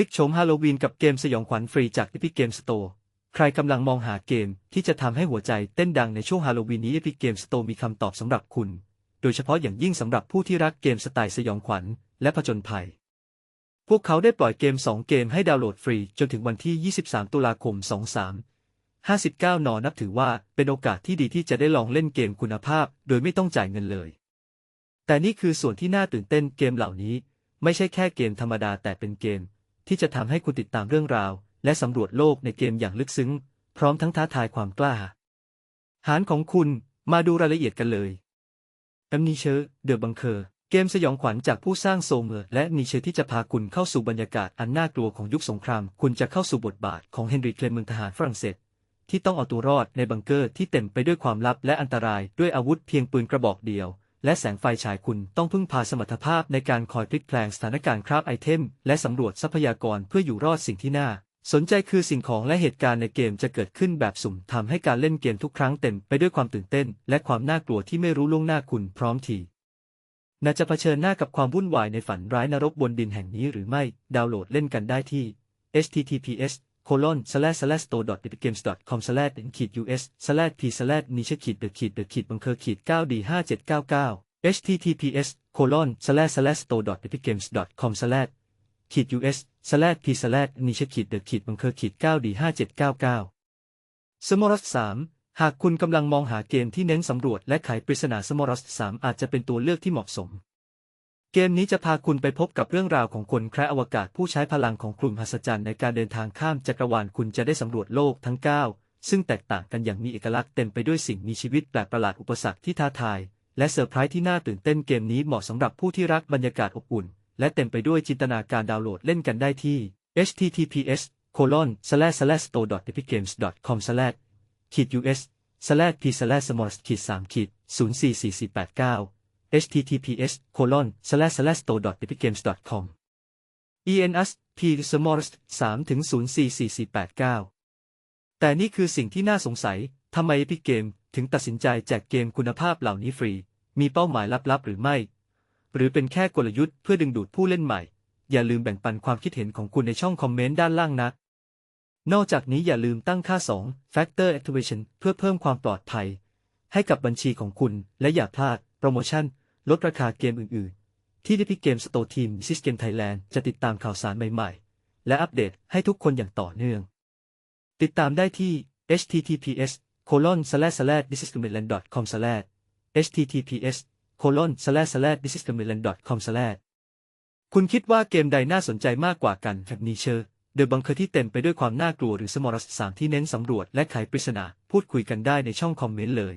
ลิกโฉมฮาโลวีนกับเกมสยองขวัญฟรีจาก Epic Game Store ใครกำลังมองหาเกมที่จะทำให้หัวใจเต้นดังในช่วงฮาโลวีนนี้ Epic Game Store มีคำตอบสำหรับคุณ โดยเฉพาะอย่างยิ่งสำหรับผู้ที่รักเกมสไตล์สยองขวัญและผจญภัย พวกเขาได้ปล่อยเกม 2 เกมให้ดาวน์โหลดฟรีจนถึงวันที่ 23 ตุลาคม 23 59 น นับถือว่าเป็นโอกาสที่ดีที่จะได้ลองเล่นเกมคุณภาพ โดยไม่ต้องจ่ายเงินเลย แต่นี่คือส่วนที่น่าตื่นเต้นเกมเหล่านี้ ไม่ใช่แค่เกมธรรมดาแต่เป็นเกม ที่จะทำให้คุณติดตามเรื่องราว และสำรวจโลกในเกมอย่างลึกซึ้ง พร้อมทั้งท้าทายความกล้า หารของคุณมาดูรายละเอียดกันเลยแอมนิเชอร์เดอะบังเคอร์เกมสยองขวัญจากผู้สร้างโซเมอร์และนิเชอร์ที่จะพาคุณเข้าสู่บรรยากาศอันน่ากลัวของยุคสงคราม คุณจะเข้าสู่บทบาทของเฮนรี่เคลเมืองทหารฝรั่งเศส ที่ต้องเอาตัวรอดในบังเกอร์ที่เต็มไปด้วยความลับและอันตรายด้วยอาวุธเพียงปืนกระบอกเดียว และแสงไฟฉายคุณต้องพึ่งพาสมรรถภาพในการคอยพลิกแปลงสถานการณ์คราบไอเทม และสำรวจทรัพยากรเพื่ออยู่รอดสิ่งที่น่า สนใจคือสิ่งของและเหตุการณ์ในเกมจะเกิดขึ้นแบบสุ่มทำให้การเล่นเกมทุกครั้งเต็มไปด้วยความตื่นเต้น และความน่ากลัวที่ไม่รู้ล่วงหน้าคุณพร้อมทีน่าจะเผชิญหน้ากับความวุ่นวายในฝันร้ายนรกบนดินแห่งนี้หรือไม่ ดาวน์โหลดเล่นกันได้ที่ https colon slash slash store dot epic dot com slash n ขีด us slash p slash niche ขีด the ขีด the ขีดบังเคอร์ขีด 9 d 5 7 9 9 https colon slash slash store dot epic dot com slash ขีด us slash p slash niche ขีด the ขีดบังเคอร์ขีด 9 d 5 7 9 9สมอรัส3หากคุณกำลังมองหาเกมที่เน้นสำรวจและไขปริศนาสมอรัส3อาจจะเป็นตัวเลือกที่เหมาะสม เกมนี้จะพาคุณไปพบกับเรื่องราวของคนแคระอวกาศผู้ใช้พลังของกลุ่มหัศจรรย์ในการเดินทางข้ามจักรวาลคุณจะได้สำรวจโลกทั้ง 9 ซึ่งแตกต่างกันอย่างมีเอกลักษณ์เต็มไปด้วยสิ่งมีชีวิตแปลกประหลาดอุปสรรคที่ท้าทาย และเซอร์ไพรส์ที่น่าตื่นเต้นเกมนี้เหมาะสำหรับผู้ที่รักบรรยากาศอบอุ่น และเต็มไปด้วยจินตนาการดาวน์โหลดเล่นกันได้ที่ https colon slash slash store epicgames com slash us slash p slash small ขีด3 044489 https colon slash slash store dot epicgames dot com ens p small 3ถึง044489 แต่นี่คือสิ่งที่น่าสงสัย ทำไม Epic Game ถึงตัดสินใจแจกเกมคุณภาพเหล่านี้ฟรี มีเป้าหมายลับๆ หรือไม่ หรือเป็นแค่กลยุทธ์เพื่อดึงดูดผู้เล่นใหม่ อย่าลืมแบ่งปันความคิดเห็นของคุณในช่องคอมเมนต์ด้านล่างนะ นอกจากนี้อย่าลืมตั้งค่า 2 Factor Activation เพื่อเพิ่มความปลอดภัย ให้กับบัญชีของคุณ และอย่าพลาดโปรโมชั่น ลดราคาเกมอื่น ๆ ที่ Epic Game Store Team System Thailand จะติดตามข่าวสารใหม่ ๆ และอัปเดตให้ทุกคนอย่างต่อเนื่อง ติดตามได้ที่ https colon slash slash d i s i s c o m i l a n d com slash https colon slash slash d i s i s c o m i l a n d com slash คุณคิดว่าเกมใดน่าสนใจมากกว่ากันแบบนีเชอร์เดอะบังเคอร์ที่เต็มไปด้วยความน่ากลัวหรือสมอรัสสามที่เน้นสำรวจและไขปริศนา พูดคุยกันได้ในช่องคอมเมนต์เลย